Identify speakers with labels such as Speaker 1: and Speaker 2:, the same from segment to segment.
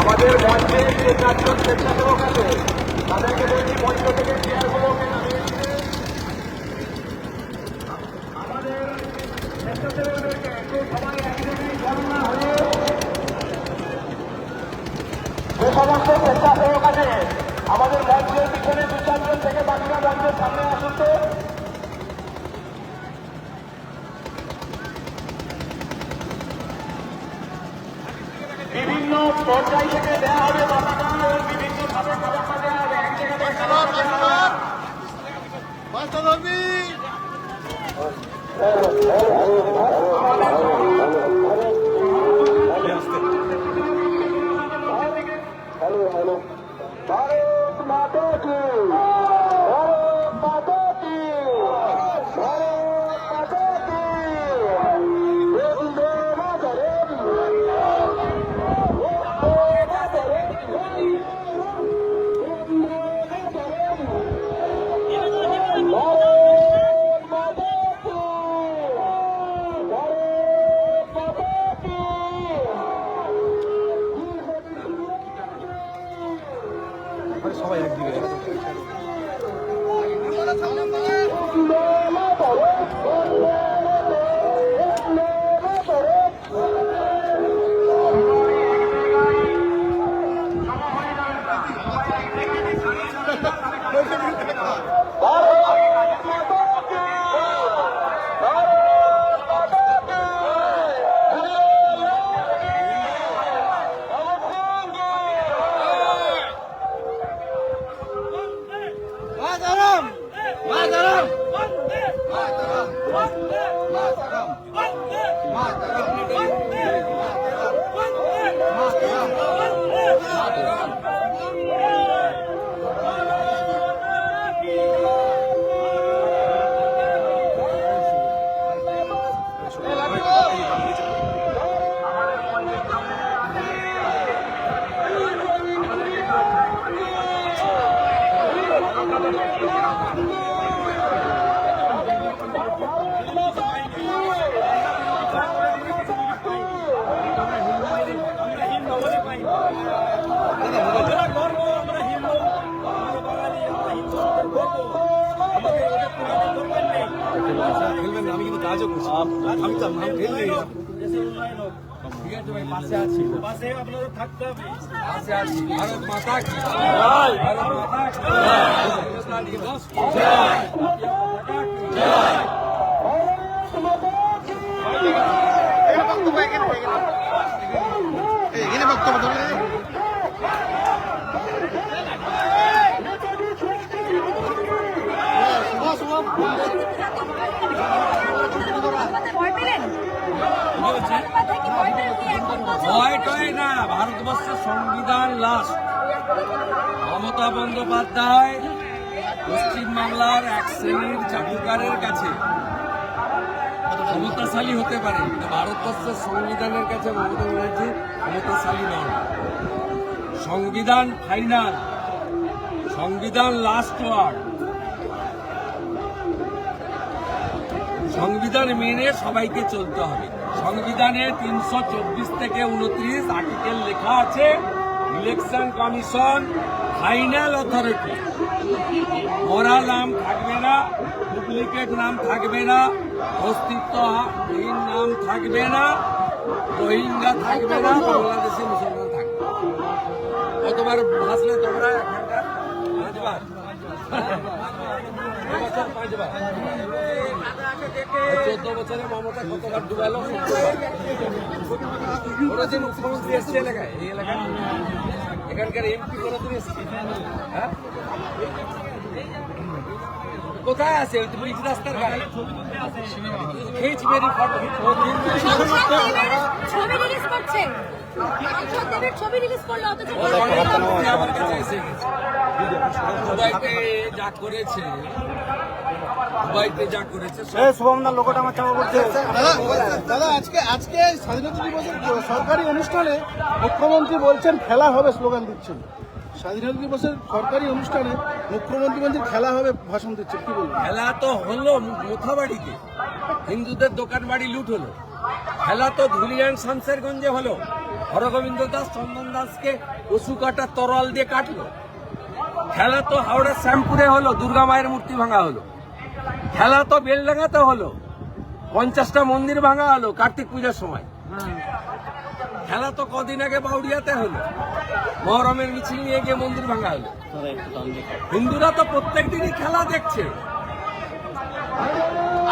Speaker 1: আমাদের মঞ্চে যে চারজন স্বেচ্ছাসেবক আছে, তাদেরকে বলছি মঞ্চ থেকে চেয়ারগুলোকে নামিয়ে দিতে আমাদের স্বেচ্ছাসেবকদেরকে একটু সবাই এক জায়গায় জড়ো না হয়ে যে সমস্ত স্বেচ্ছাসেবক আছে আমাদের মঞ্চের পিছনে দু চারজন থেকে বাকিরা মঞ্চের সামনে আসুন তো বিভিন্ন পর্যায় থেকে দেওয়া হবে বিভিন্ন ভাবে পতাকা
Speaker 2: সবাই একদিকে আমি কিন্তু কাজও আছে পাশে
Speaker 3: আপনাদের
Speaker 2: আছি ভারত মাতা কি বস
Speaker 4: ভয় পেলেন থেকে ভয় পেলেন কি এখন বছর
Speaker 2: ভয় টয় না, ভারতবর্ষের সংবিধান লাস্ট মমতা বন্দ্যোপাধ্যায় পশ্চিমবাংলার এক শ্রেণির চাটুকারের কাছে। ক্ষমতাশালী হতে পারে ভারতবর্ষের সংবিধানের কাছে মমতা ব্যানার্জি ক্ষমতাশালী নন। সংবিধান ফাইনাল, সংবিধান লাস্ট ওয়ার্ড সংবিধান মেনে সবাইকে চলতে হবে। সংবিধানে তিনশো চব্বিশ থেকে উনত্রিশ আর্টিকেল লেখা আছে, ইলেকশন কমিশন, ফাইনাল অথরিটি। মরা নাম থাকবে না, ডুপ্লিকেট নাম থাকবে না, অস্তিত্বহীন নাম থাকবে না, রোহিঙ্গা থাকবে না, বাংলাদেশি মুসলমান থাকবে কতবার ভাসলে তোমরা? এখানকার এখানকার এমপি কোনোদিন কোথায় আছে ওই ব্রিজ রাস্তার গায়ে খেয়েছি মেরি
Speaker 4: ছবি রিলিজ করল অথচ
Speaker 2: দুবাইতে যা করেছে দুবাইতে যা করেছে
Speaker 3: শুভমদার লোকটা আমার চাপা পড়ছে। দাদা দাদা আজকে আজকে স্বাধীনতা দিবসের সরকারি অনুষ্ঠানে মুখ্যমন্ত্রী বলছেন খেলা হবে স্লোগান দিচ্ছেন। স্বাধীনতা দিবসের সরকারি অনুষ্ঠানে মুখ্যমন্ত্রী বলছেন খেলা হবে ভাষণ দিচ্ছেন। কি বলবেন?
Speaker 2: খেলা তো হলো মোথাবাড়িতে হিন্দুদের দোকান বাড়ি লুট হলো। খেলা তো ধুলিয়ান শামসেরগঞ্জে হলো। হরগোবিন্দ দাস চন্দন দাসকে পশু কাটা তরল দিয়ে কাটলো। খেলা তো হাওড়া শ্যামপুরে হলো, দুর্গা মায়ের মূর্তি ভাঙা হলো। খেলা তো বেলডাঙ্গাতে হলো, পঞ্চাশটা মন্দির ভাঙা হলো কার্তিক পূজার সময়। খেলা তো কদিন আগে বাউরিয়াতে হলো, মহরমের মিছিল নিয়ে গিয়ে মন্দির ভাঙা হলো। হিন্দুরা তো প্রত্যেক দিনই খেলা দেখছে।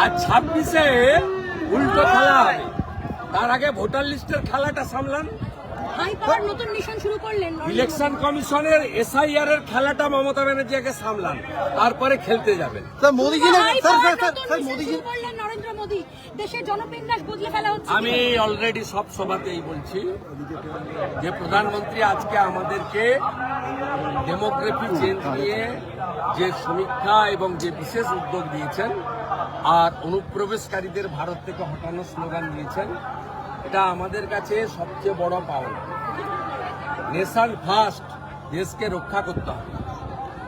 Speaker 2: আর ছাব্বিশে উল্টো খেলা তার আগে ভোটার লিস্টের খেলাটা সামলান।
Speaker 4: হাই নতুন মিশন শুরু করলেন
Speaker 2: ইলেকশন কমিশনের এসআইআর এর খেলাটা মমতা ব্যানার্জি আগে সামলান তারপরে খেলতে যাবেন।
Speaker 3: স্যার মোদিজি না sir sir sir sir
Speaker 4: mission
Speaker 3: Modiji
Speaker 4: শুরু নরেন্দ্র মোদী। দেশের জনবিন্যাস বদলে ফেলা হচ্ছে
Speaker 2: আমি অলরেডি সব সভাতেই বলছি যে প্রধানমন্ত্রী আজকে আমাদেরকে ডেমোগ্রাফি চেঞ্জ নিয়ে যে সমীক্ষা এবং যে বিশেষ উদ্যোগ দিয়েছেন আর অনুপ্রবেশকারীদের ভারত থেকে হটানোর স্লোগান দিয়েছেন এটা আমাদের কাছে সবচেয়ে বড় পাওনা। নেশান ফার্স্ট দেশকে রক্ষা করতে হবে।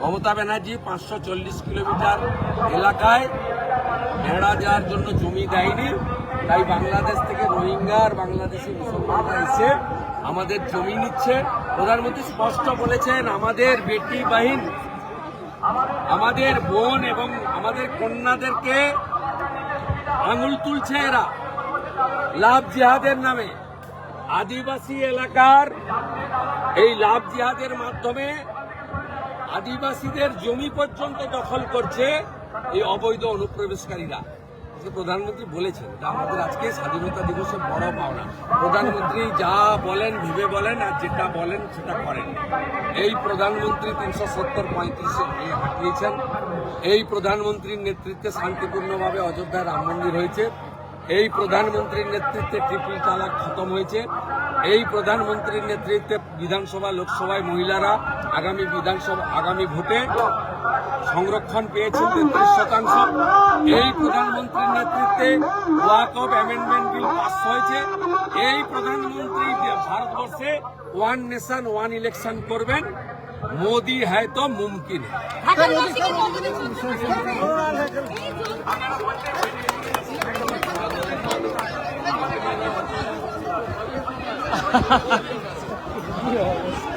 Speaker 2: মমতা ব্যানার্জি পাঁচশো চল্লিশ কিলোমিটার এলাকায় ভেড়া যাওয়ার জন্য জমি দেয়নি। তাই বাংলাদেশ থেকে রোহিঙ্গা আর বাংলাদেশি মুসলমানরা এসে আমাদের জমি নিচ্ছে। প্রধানমন্ত্রী স্পষ্ট বলেছেন, আমাদের বেটি বাহিন, আমাদের বোন এবং আমাদের কন্যাদেরকে আঙুল তুলছে এরা। লাভ জিহাদের নামে। আদিবাসী এলাকার এই লাভ জিহাদের মাধ্যমে আদিবাসীদের জমি পর্যন্ত দখল করছে এই অবৈধ অনুপ্রবেশকারীরা। যে প্রধানমন্ত্রী বলেছেন এটা আমাদের আজকে স্বাধীনতা দিবসের বড় পাওনা। প্রধানমন্ত্রী যা বলেন, ভেবে বলেন, আর যেটা বলেন, সেটা করেন। এই প্রধানমন্ত্রী তিনশো সত্তর পঁয়ত্রিশে হাঁটিয়েছেন এই প্রধানমন্ত্রীর নেতৃত্বে শান্তিপূর্ণভাবে অযোধ্যায় রাম মন্দির হয়েছে। এই প্রধানমন্ত্রীর নেতৃত্বে ট্রিপল তালাক খতম হয়েছে। এই প্রধানমন্ত্রীর নেতৃত্বে বিধানসভা, লোকসভায় মহিলারা আগামী বিধানসভা, আগামী ভোটে সংরক্ষণ পেয়েছে তেত্রিশ শতাংশ। এই প্রধানমন্ত্রীর নেতৃত্বে ওয়াক অফ অ্যামেন্ডমেন্ট বিল পাস হয়েছে। এই প্রধানমন্ত্রী ভারতবর্ষে ওয়ান নেশন, ওয়ান ইলেকশন করবেন মোদি হ্যায় তো মুমকিন হ্যায়।